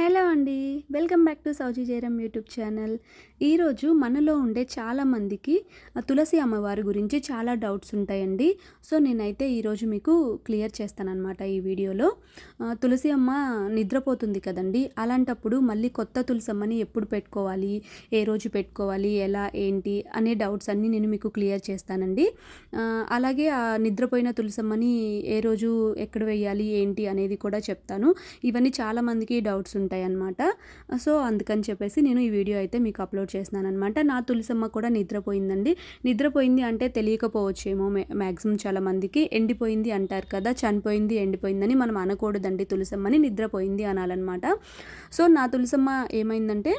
Hello అండి. Welcome back to సౌజీ Jayaram YouTube channel. ఈరోజు మనలో ఉండే చాలామందికి తులసి అమ్మవారి గురించి చాలా డౌట్స్ ఉంటాయండి. సో నేనైతే ఈరోజు మీకు క్లియర్ చేస్తానన్నమాట ఈ వీడియోలో. తులసి అమ్మ నిద్రపోతుంది కదండి. అలాంటప్పుడు మళ్ళీ కొత్త తులసి అమ్మని ఎప్పుడు పెట్టుకోవాలి? ఏ రోజు పెట్టుకోవాలి? ఎలా? ఏంటి? అనే డౌట్స్ అన్నీ నేను మీకు క్లియర్ చేస్తానండి. అలాగే ఆ నిద్రపోయిన తులసమ్మని ఏ రోజు ఎక్కడ వేయాలి? ఏంటి? అనేది కూడా చెప్తాను. ఇవన్నీ చాలామందికి డౌట్స్ ఉంటాయి. ఉంటాయన్నమాట. సో అందుకని చెప్పేసి నేను ఈ వీడియో అయితే మీకు అప్లోడ్ చేస్తున్నాను అనమాట నా తులసమ్మ కూడా నిద్రపోయిందండి. నిద్రపోయింది అంటే తెలియకపోవచ్చేమో మ్యాక్సిమం చాలా మందికి. ఎండిపోయింది అంటారు కదా చనిపోయింది ఎండిపోయిందని మనం అనకూడదండి తులసమ్మని నిద్రపోయింది అనాలన్నమాట. సో నా తులసమ్మ ఏమైందంటే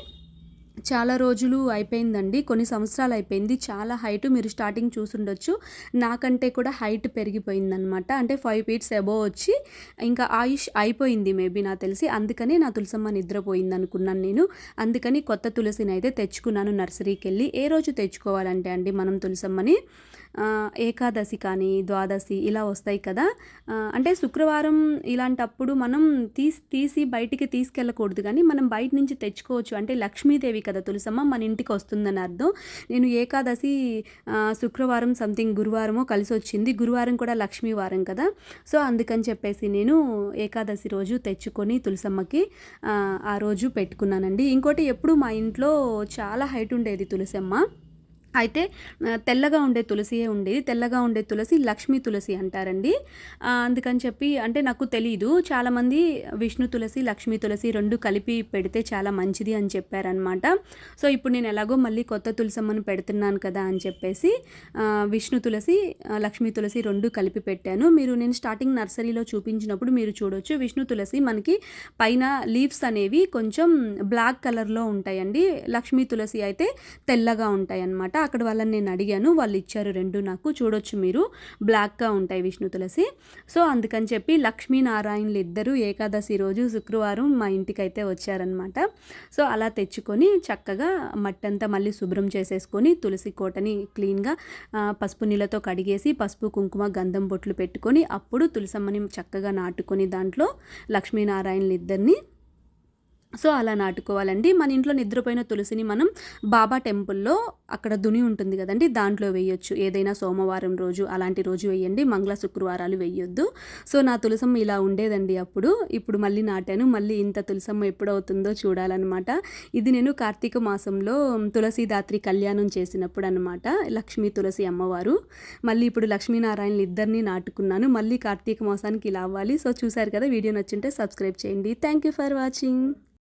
చాలా రోజులు అయిపోయిందండి కొన్ని సంవత్సరాలు అయిపోయింది. చాలా హైట్ మీరు స్టార్టింగ్ చూసుండొచ్చు. నాకంటే కూడా హైట్ పెరిగిపోయిందనమాట అంటే ఫైవ్ ఫీట్స్ అబోవ్ వచ్చి ఇంకా ఆయుష్ అయిపోయింది మేబీ నాకు తెలిసి. అందుకని నా తులసమ్మ నిద్రపోయింది అనుకున్నాను నేను. అందుకని కొత్త తులసిని అయితే తెచ్చుకున్నాను నర్సరీకి వెళ్ళి ఏ రోజు తెచ్చుకోవాలంటే అండి మనం తులసమ్మని? ఏకాదశి కానీ ద్వాదశి ఇలా వస్తాయి కదా. అంటే శుక్రవారం ఇలాంటప్పుడు మనం తీసి తీసి బయటికి తీసుకెళ్ళకూడదు. కానీ మనం బయట నుంచి తెచ్చుకోవచ్చు. అంటే లక్ష్మీదేవి కదా తులసమ్మ మన ఇంటికి వస్తుందని అర్థం. నేను ఏకాదశి శుక్రవారం సంథింగ్ గురువారమో కలిసి వచ్చింది. గురువారం కూడా లక్ష్మీవారం కదా. సో అందుకని చెప్పేసి నేను ఏకాదశి రోజు తెచ్చుకొని తులసమ్మకి ఆ రోజు పెట్టుకున్నానండి. ఇంకోటి ఎప్పుడు మా ఇంట్లో చాలా హైట్ ఉండేది తులసమ్మ. అయితే తెల్లగా ఉండే తులసియే ఉండేది. తెల్లగా ఉండే తులసి లక్ష్మీ తులసి అంటారండి. అందుకని చెప్పి అంటే నాకు తెలీదు. చాలామంది విష్ణు తులసి లక్ష్మీ తులసి రెండు కలిపి పెడితే చాలా మంచిది అని చెప్పారనమాట సో ఇప్పుడు నేను ఎలాగో మళ్ళీ కొత్త తులసమ్మను పెడుతున్నాను కదా అని చెప్పేసి విష్ణు తులసి లక్ష్మీ తులసి రెండు కలిపి పెట్టాను. మీరు నేను స్టార్టింగ్ నర్సరీలో చూపించినప్పుడు మీరు చూడొచ్చు. విష్ణు తులసి మనకి పైన లీవ్స్ అనేవి కొంచెం బ్లాక్ కలర్లో ఉంటాయండి. లక్ష్మీ తులసి అయితే తెల్లగా ఉంటాయి అన్నమాట అక్కడ వాళ్ళని నేను అడిగాను. వాళ్ళు ఇచ్చారు రెండు నాకు. చూడొచ్చు మీరు. బ్లాక్గా ఉంటాయి విష్ణు తులసి. సో అందుకని చెప్పి లక్ష్మీనారాయణలు ఇద్దరు ఏకాదశి రోజు శుక్రవారం మా ఇంటికి అయితే వచ్చారనమాట సో అలా తెచ్చుకొని చక్కగా మట్టంతా మళ్ళీ శుభ్రం చేసేసుకొని తులసి కోటని క్లీన్గా పసుపు నీళ్ళతో కడిగేసి పసుపు కుంకుమ గంధం బొట్లు పెట్టుకొని అప్పుడు తులసమ్మని చక్కగా నాటుకొని దాంట్లో లక్ష్మీనారాయణలు ఇద్దరిని సో అలా నాటుకోవాలండి. మన ఇంట్లో నిద్రపోయిన తులసిని మనం బాబా టెంపుల్లో అక్కడ దుని ఉంటుంది కదండి దాంట్లో వేయొచ్చు. ఏదైనా సోమవారం రోజు అలాంటి రోజు వేయండి మంగళ శుక్రవారాలు వేయొద్దు. సో నా తులసమ్మ ఇలా ఉండేదండి అప్పుడు. ఇప్పుడు మళ్ళీ నాటాను మళ్ళీ ఇంత తులసమ్మ ఎప్పుడవుతుందో చూడాలన్నమాట. ఇది నేను కార్తీక మాసంలో తులసిదాత్రి కళ్యాణం చేసినప్పుడు అనమాట లక్ష్మీ తులసి అమ్మవారు. మళ్ళీ ఇప్పుడు లక్ష్మీనారాయణలు ఇద్దరిని నాటుకున్నాను. మళ్ళీ కార్తీక మాసానికి ఇలా అవ్వాలి. సో చూశారు కదా వీడియో నచ్చుంటే సబ్స్క్రైబ్ చేయండి. Thank you for watching.